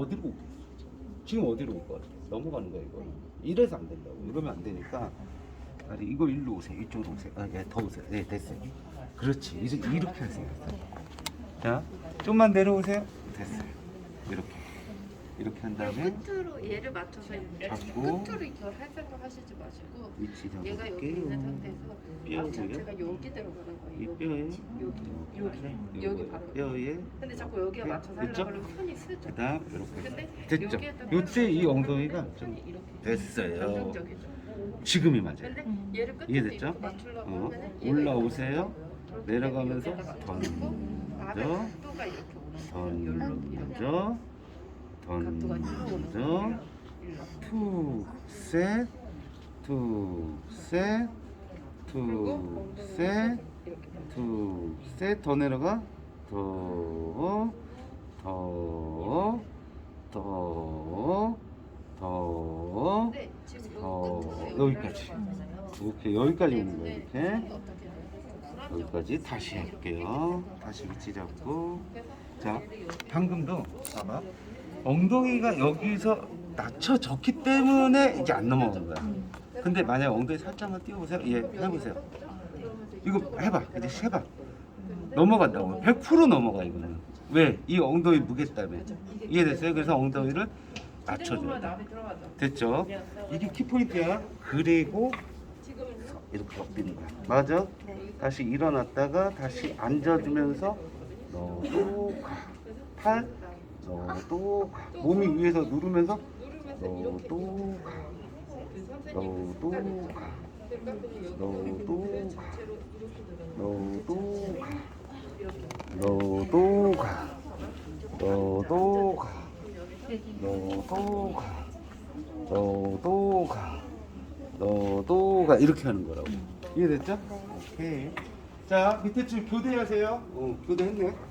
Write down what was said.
어디로 오겠어? 지금 어디로 올 것 같아? 넘어가는 거야 이거. 이래서 안 된다고. 이러면 안 되니까. 아니 이거 일로 오세요. 이쪽으로 오세요. 아, 예, 더 오세요. 네, 됐어요. 그렇지. 이제 이렇게 하세요. 자, 좀만 내려오세요. 됐어요. 이렇게. 이렇게 한 다음에 끝으로 얘를 맞춰서 이렇게 잡고. 끝으로 이렇게 할 생각 하시지 마시고 위치 얘가 여기 있는 잡을게요. 상태에서 뼈 앞 자체가? 여기 들어가는 거예요. 이 여기, 뼈에 여기, 여기, 여기 바로. 뼈에 근데 자꾸 여기에 네, 맞춰서 됐죠? 하려고 하면 손이 쓰죠. 그다음 이렇게 근데 됐죠? 여기에다가 요때 이 엉덩이가 하면 좀 손이 이렇게 됐어요. 안정적이죠. 지금이 맞아요. 근데 얘를 끝에 이해됐죠? 이렇게 맞추려고 어, 하면은 얘가 올라오세요. 이렇게 내려가면서 여기다가 던, 맞추고 앞에 던, 각도가 이렇게 오는 거예요. 던져, 이렇게 오는 던져, 거예요. 투, 셋, 투, 셋, 그리고 투, 셋, 이렇게 투, 셋, 더 내려가, 더, 더, 더, 더, 근데 지금 어, 끝에서 여기까지. 오케이, 여기까지 오는 거예요, 때문에 이렇게. 되죠? 여기까지 다시 할게요. 다시 위치 잡고. 자, 방금도 봐봐. 엉덩이가 여기서 낮춰졌기 때문에 이게 안 넘어간 거야. 근데 만약 엉덩이 살짝만 띄워보세요. 예, 해보세요. 이거 해봐. 이제 해봐. 넘어간다고. 100% 넘어가 이거는. 왜? 이 엉덩이 무게 때문에. 이해됐어요? 그래서 엉덩이를 낮춰줘야 돼. 됐죠? 이게 키포인트야. 그리고 이렇게 엎드는 거야. 맞아? 다시 일어났다가 다시 앉아주면서 너도 가. 팔 너도 가. 몸이 위에서 누르면서 너도 가. 너도 가. 너도 가. 너도 가. 너도 가. 너도 가. 너도 가. 너도 가. 너도 가. 이렇게 하는 거라고. 이해됐죠? 오케이. 자, 밑에 줄 교대하세요. 어, 교대했네.